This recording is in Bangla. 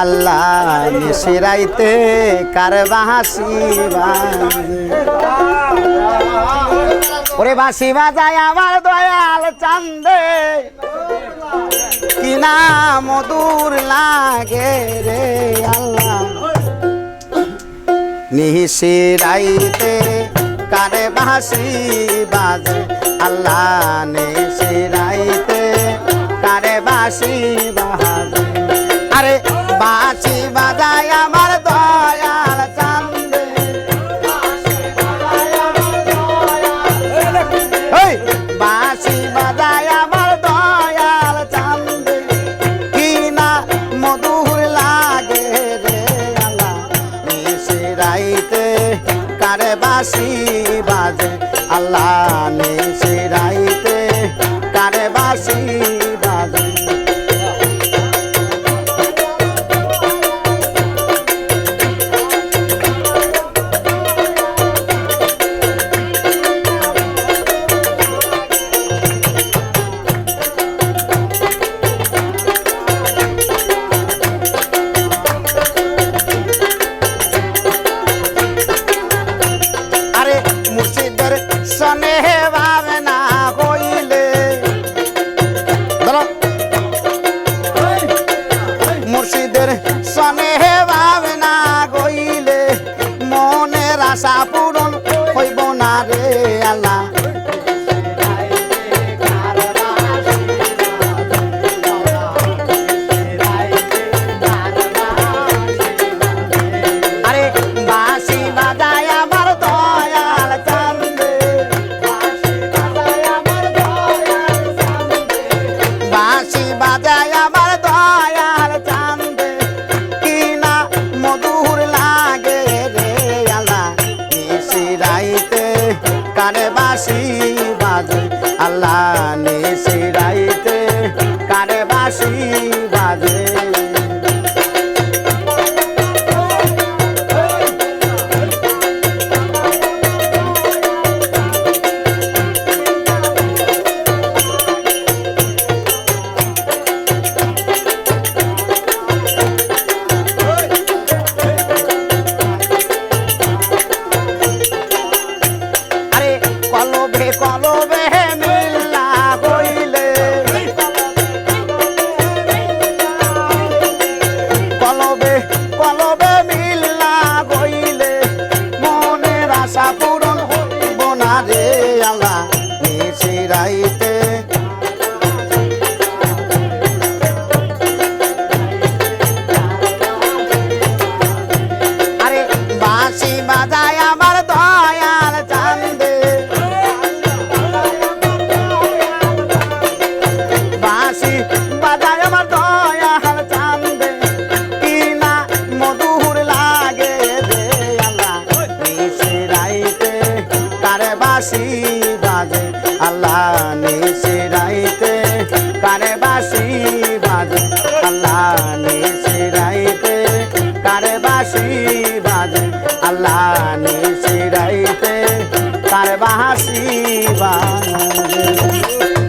আল্লাহ নিশিরাইতে কার বাজে। ওরে বাসি বাজায় আমার দয়াল চান্দে। কিনা মধুর লাগে রে আল্লাহ। নিশিরাইতে কারে বাসি বাজে, আল্লাহ নিশিরাইতে কারে বাসি বাজে। আরে বাসি বাজায় আমার দয়াল চান্দে। বাঁশি বাজায় আমার দয়াল চান্দে। কি না মধুর লাগে রে আল্লাহ নিশি রাইতে কারে বাসি বাজে। আল্লাহ নিশি রাইতে কারে বাসি বাজে। বাজে আল্লাহ নে রাইতে কলবে কলবে মিল্লা হইলে কলবে কলবে মিল্লা হইলে মনের আশা পূরণ হইব না রে। লানি সিরাইতে তার বাহাসি বাংলা